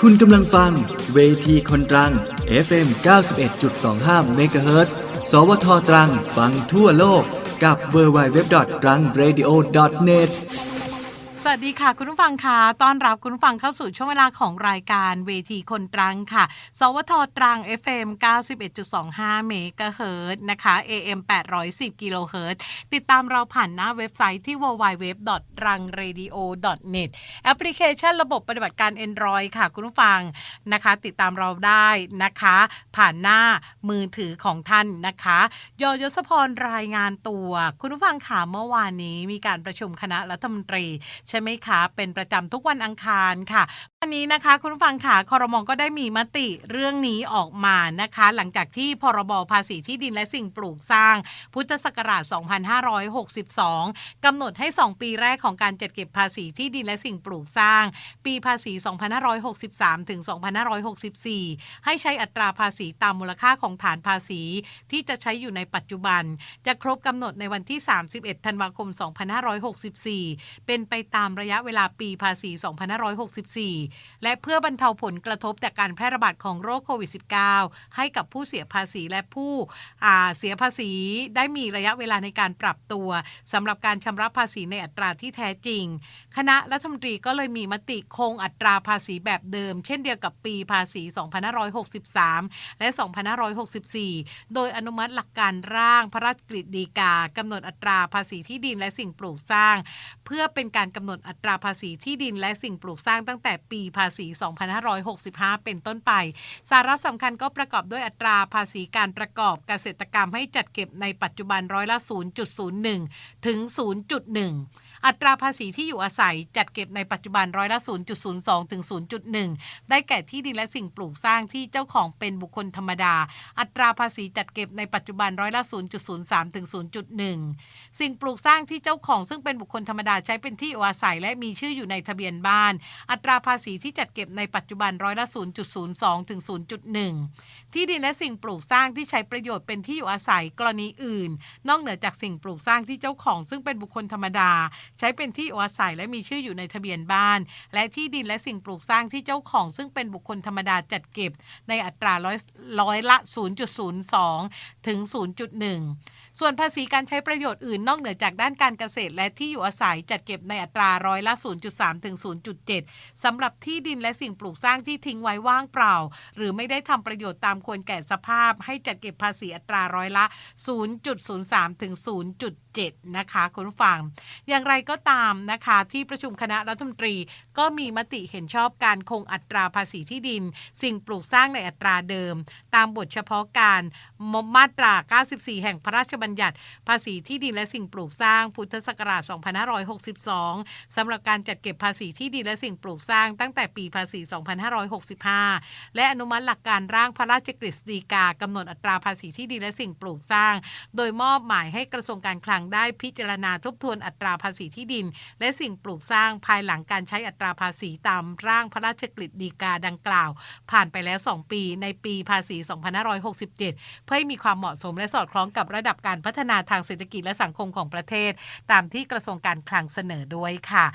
คุณกำลังฟังเวทีคนตรัง FM 91.25 MHz สวทตรัง ฟังทั่วโลกกับ w w w t r a n g r a d i o n e t สวัสดีค่ะ คุณผู้ฟังค่ะต้อนรับคุณผู้ฟังเข้าสู่ช่วงเวลาของรายการเวทีคนตรังค่ะ สวทตรัง FM 91.25 เมกะเฮิรตนะคะ AM 810 กิโลเฮิรตซ์ติดตามเราผ่านหน้าเว็บไซต์ที่ www.rangradio.net แอปพลิเคชันระบบปฏิบัติการ Android ค่ะ คุณผู้ฟังนะคะ ติดตามเราได้นะคะ ผ่านหน้ามือถือของท่านนะคะยอยศพรรายงานตัว คุณผู้ฟังค่ะเมื่อวานนี้มีการประชุมคณะรัฐมนตรีใช่ไหมคะ เป็นประจำทุกวันอังคารค่ะวันนี้นะคะ คุณฟังค่ะคอรมอก็ได้มีมติเรื่องนี้ออกมานะคะ หลังจากที่พรบภาษีที่ดินและสิ่งปลูกสร้าง พุทธศักราช 2562กำหนดให้ 2 ปีแรกของการจัดเก็บภาษีที่ดินและสิ่งปลูกสร้าง ปีภาษี 2563 ถึง 2564 ให้ใช้อัตราภาษีตามมูลค่าของฐานภาษีที่จะใช้อยู่ในปัจจุบัน จะครบกำหนดในวันที่ 31 ธันวาคม 2564 เป็นไปตามระยะเวลาปีภาษี 2564 และเพื่อบรรเทาผลกระทบจากการแพร่ระบาดของโรคโควิด -19 ให้กับผู้เสียภาษีและผู้เสียภาษีได้มีระยะเวลาในการปรับตัวสำหรับการชำระภาษีในอัตราที่แท้จริง คณะรัฐมนตรีก็เลยมีมติคงอัตราภาษีแบบเดิม เช่นเดียวกับปีภาษี 2563 และ 2564 โดยอนุมัติหลักการร่างพระราชกฤษฎีกากำหนดอัตราภาษีที่ดินและสิ่งปลูกสร้าง เพื่อเป็นการกำหนดอัตราภาษีที่ดินและสิ่งปลูกสร้างตั้งแต่ปีภาษี 2565 เป็นต้นไป สาระสำคัญก็ประกอบด้วยอัตราภาษีการประกอบเกษตรกรรมให้จัดเก็บในปัจจุบันร้อยละ 0.01 ถึง 0.1 อัตราภาษีที่อยู่อาศัยจัดเก็บในปัจจุบันร้อยละ 0.02 ถึง 0.1 ได้แก่ที่ดินและสิ่งปลูกสร้างที่เจ้าของเป็นบุคคลธรรมดา อัตราภาษีจัดเก็บในปัจจุบันร้อยละ 0.03 ถึง 0.1 สิ่งปลูกสร้างที่เจ้าของซึ่งเป็นบุคคลธรรมดาใช้เป็นที่อยู่อาศัยและมีชื่ออยู่ในทะเบียนบ้าน อัตราภาษีที่จัดเก็บในปัจจุบันร้อยละ 0.02 ถึง 0.1 ที่ดินและสิ่งปลูกสร้างที่ใช้ประโยชน์เป็นที่อยู่อาศัยกรณีอื่น นอกเหนือจากสิ่งปลูกสร้างที่เจ้าของซึ่งเป็นบุคคลธรรมดาใช้เป็นที่อยู่อาศัยและมีชื่ออยู่ในทะเบียนบ้าน และที่ดินและสิ่งปลูกสร้างที่เจ้าของ ซึ่งเป็นบุคคลธรรมดาจัดเก็บ ในอัตราร้อยร้อยละ 0.02 ถึง 0.1 ส่วนภาษีการใช้ประโยชน์อื่นนอกเหนือจากด้านการเกษตร และที่อยู่อาศัยจัดเก็บในอัตราร้อยละ 0.3 ถึง 0.7 สำหรับที่ดินและสิ่งปลูกสร้างที่ทิ้งไว้ว่างเปล่า หรือไม่ได้ทำประโยชน์ตามควรแก่สภาพ ให้จัดเก็บภาษีอัตราร้อยละ 0.03 ถึง 0.7 นะคะคุณผู้ฟัง อย่างไรก็ตามนะคะที่ประชุมคณะรัฐมนตรีก็มีมติเห็นชอบการคงอัตราภาษีที่ดิน สิ่งปลูกสร้างในอัตราเดิม ตามบทเฉพาะการมมาตรา 94 แห่งพระราชบัญญัติภาษีที่ดินและสิ่งปลูกสร้างพุทธศักราช 2562 สำหรับการจัดเก็บภาษีที่ดินและสิ่งปลูกสร้างตั้งแต่ปีภาษี 2565 และอนุมัติหลักการร่างพระราชกฤษฎีกากำหนดอัตราภาษีที่ดินและสิ่งปลูกสร้าง โดยมอบหมายให้กระทรวงการคลังได้พิจารณาทบทวนอัตราภาษีที่ดิน และสิ่งปลูกสร้างภายหลังการใช้อัตราภาษีตามร่างพระราชกฤษฎีกาดังกล่าว ผ่านไปแล้ว 2 ปีในปีภาษี 2567 เพื่อให้มีความเหมาะสมและสอดคล้องกับระดับการการพัฒนาทางเศรษฐกิจและสังคมของประเทศ ตามที่กระทรวงการคลังเสนอด้วยค่ะ